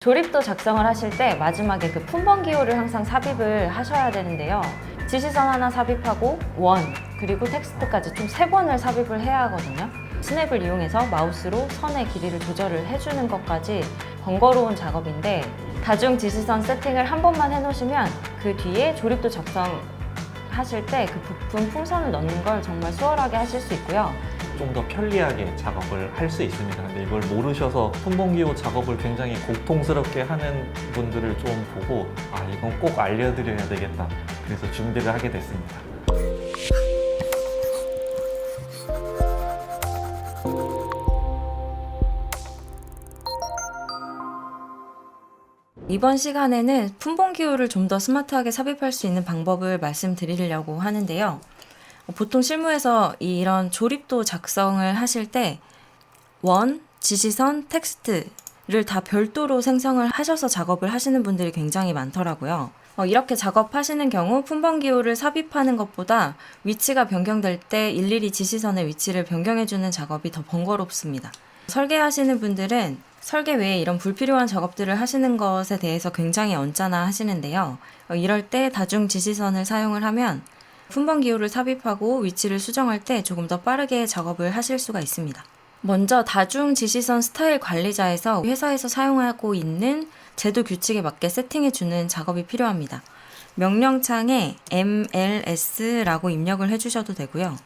조립도 작성을 하실 때 마지막에 그 품번 기호를 항상 삽입을 하셔야 되는데요. 지시선 하나 삽입하고 원 그리고 텍스트까지 총 세 번을 삽입을 해야 하거든요. 스냅을 이용해서 마우스로 선의 길이를 조절을 해주는 것까지 번거로운 작업인데 다중 지시선 세팅을 한 번만 해놓으시면 그 뒤에 조립도 작성 하실 때 그 부품 풍선을 넣는 걸 정말 수월하게 하실 수 있고요. 좀 더 편리하게 작업을 할 수 있습니다. 근데 이걸 모르셔서 품봉기호 작업을 굉장히 고통스럽게 하는 분들을 좀 보고 아 이건 꼭 알려드려야 되겠다. 그래서 준비를 하게 됐습니다. 이번 시간에는 품봉 기호를 좀 더 스마트하게 삽입할 수 있는 방법을 말씀드리려고 하는데요. 어, 보통 실무에서 이런 조립도 작성을 하실 때 원, 지시선, 텍스트를 다 별도로 생성을 하셔서 작업을 하시는 분들이 굉장히 많더라고요. 어, 이렇게 작업하시는 경우 품번 기호를 삽입하는 것보다 위치가 변경될 때 일일이 지시선의 위치를 변경해주는 작업이 더 번거롭습니다. 설계하시는 분들은 설계 외에 이런 불필요한 작업들을 하시는 것에 대해서 굉장히 언짢아 하시는데요. 어, 이럴 때 다중 지시선을 사용을 하면 품번 기호를 삽입하고 위치를 수정할 때 조금 더 빠르게 작업을 하실 수가 있습니다. 먼저 다중 지시선 스타일 관리자에서 회사에서 사용하고 있는 제도 규칙에 맞게 세팅해 주는 작업이 필요합니다. 명령창에 MLS라고 입력을 해 주셔도 되고요.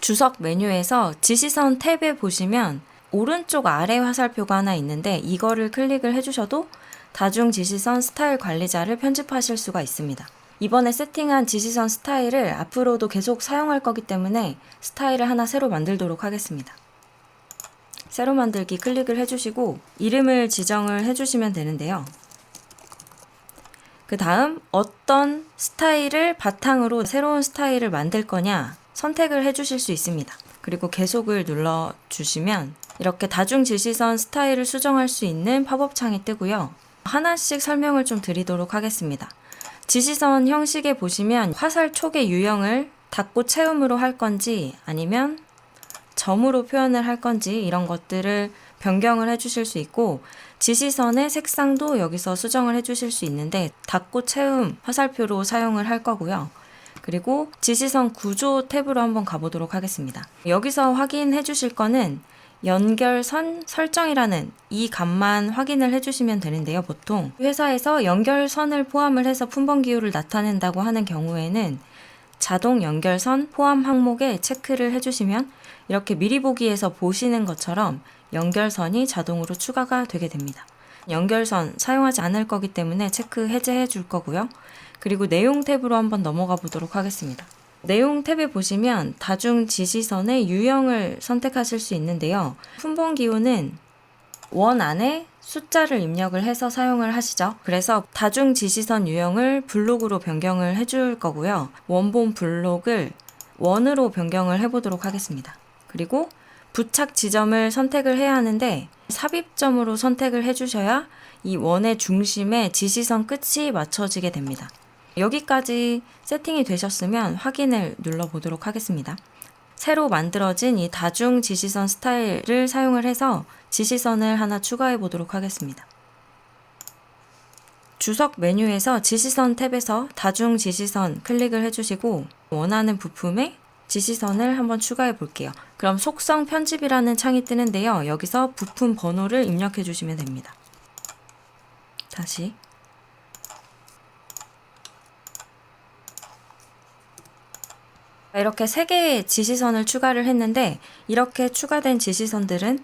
주석 메뉴에서 지시선 탭에 보시면 오른쪽 아래 화살표가 하나 있는데 이거를 클릭을 해주셔도 다중 지시선 스타일 관리자를 편집하실 수가 있습니다. 이번에 세팅한 지시선 스타일을 앞으로도 계속 사용할 거기 때문에 스타일을 하나 새로 만들도록 하겠습니다. 새로 만들기 클릭을 해주시고 이름을 지정을 해주시면 되는데요. 그 다음 어떤 스타일을 바탕으로 새로운 스타일을 만들 거냐 선택을 해주실 수 있습니다. 그리고 계속을 눌러주시면 이렇게 다중 지시선 스타일을 수정할 수 있는 팝업 창이 뜨고요. 하나씩 설명을 좀 드리도록 하겠습니다. 지시선 형식에 보시면 화살 촉의 유형을 닫고 채움으로 할 건지 아니면 점으로 표현을 할 건지 이런 것들을 변경을 해 주실 수 있고 지시선의 색상도 여기서 수정을 해 주실 수 있는데 닫고 채움 화살표로 사용을 할 거고요. 그리고 지시선 구조 탭으로 한번 가보도록 하겠습니다. 여기서 확인해 주실 거는 연결선 설정이라는 이 값만 확인을 해주시면 되는데요. 보통 회사에서 연결선을 포함을 해서 품번 기호를 나타낸다고 하는 경우에는 자동 연결선 포함 항목에 체크를 해주시면 이렇게 미리 보기에서 보시는 것처럼 연결선이 자동으로 추가가 되게 됩니다. 연결선 사용하지 않을 거기 때문에 체크 해제해 줄 거고요. 그리고 내용 탭으로 한번 넘어가 보도록 하겠습니다. 내용 탭에 보시면 다중 지시선의 유형을 선택하실 수 있는데요. 품번 기호는 원 안에 숫자를 입력을 해서 사용을 하시죠. 그래서 다중 지시선 유형을 블록으로 변경을 해줄 거고요. 원본 블록을 원으로 변경을 해보도록 하겠습니다. 그리고 부착 지점을 선택을 해야 하는데 삽입점으로 선택을 해주셔야 이 원의 중심에 지시선 끝이 맞춰지게 됩니다. 여기까지 세팅이 되셨으면 확인을 눌러보도록 하겠습니다. 새로 만들어진 이 다중 지시선 스타일을 사용을 해서 지시선을 하나 추가해 보도록 하겠습니다. 주석 메뉴에서 지시선 탭에서 다중 지시선 클릭을 해주시고 원하는 부품에 지시선을 한번 추가해 볼게요. 그럼 속성 편집이라는 창이 뜨는데요. 여기서 부품 번호를 입력해 주시면 됩니다. 다시 이렇게 세 개의 지시선을 추가를 했는데 이렇게 추가된 지시선들은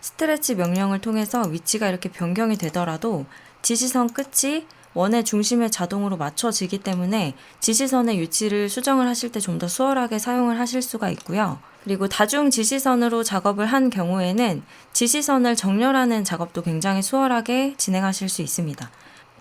스트레치 명령을 통해서 위치가 이렇게 변경이 되더라도 지시선 끝이 원의 중심에 자동으로 맞춰지기 때문에 지시선의 위치를 수정을 하실 때 좀 더 수월하게 사용을 하실 수가 있고요. 그리고 다중 지시선으로 작업을 한 경우에는 지시선을 정렬하는 작업도 굉장히 수월하게 진행하실 수 있습니다.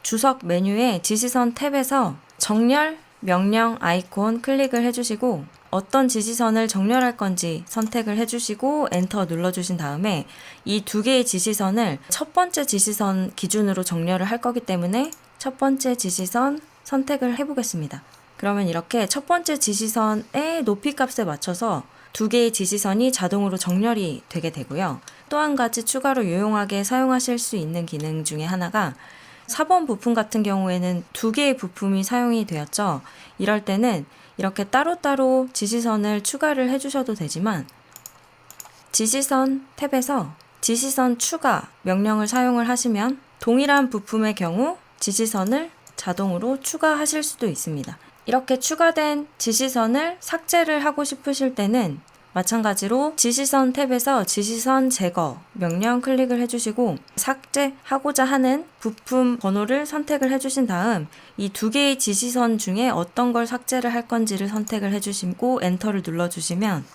주석 메뉴의 지시선 탭에서 정렬 명령 아이콘 클릭을 해주시고 어떤 지시선을 정렬할 건지 선택을 해주시고 엔터 눌러주신 다음에 이 두 개의 지시선을 첫 번째 지시선 기준으로 정렬을 할 거기 때문에 첫 번째 지시선 선택을 해보겠습니다. 그러면 이렇게 첫 번째 지시선의 높이 값에 맞춰서 두 개의 지시선이 자동으로 정렬이 되게 되고요. 또 한 가지 추가로 유용하게 사용하실 수 있는 기능 중에 하나가 4번 부품 같은 경우에는 두 개의 부품이 사용이 되었죠. 이럴 때는 이렇게 따로따로 지시선을 추가를 해주셔도 되지만 지시선 탭에서 지시선 추가 명령을 사용을 하시면 동일한 부품의 경우 지시선을 자동으로 추가하실 수도 있습니다. 이렇게 추가된 지시선을 삭제를 하고 싶으실 때는 마찬가지로 지시선 탭에서 지시선 제거 명령 클릭을 해주시고 삭제하고자 하는 부품 번호를 선택을 해주신 다음 이 두 개의 지시선 중에 어떤 걸 삭제를 할 건지를 선택을 해주시고 엔터를 눌러주시면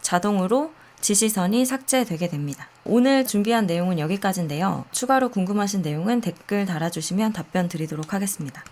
자동으로 지시선이 삭제되게 됩니다. 오늘 준비한 내용은 여기까지인데요. 추가로 궁금하신 내용은 댓글 달아주시면 답변 드리도록 하겠습니다.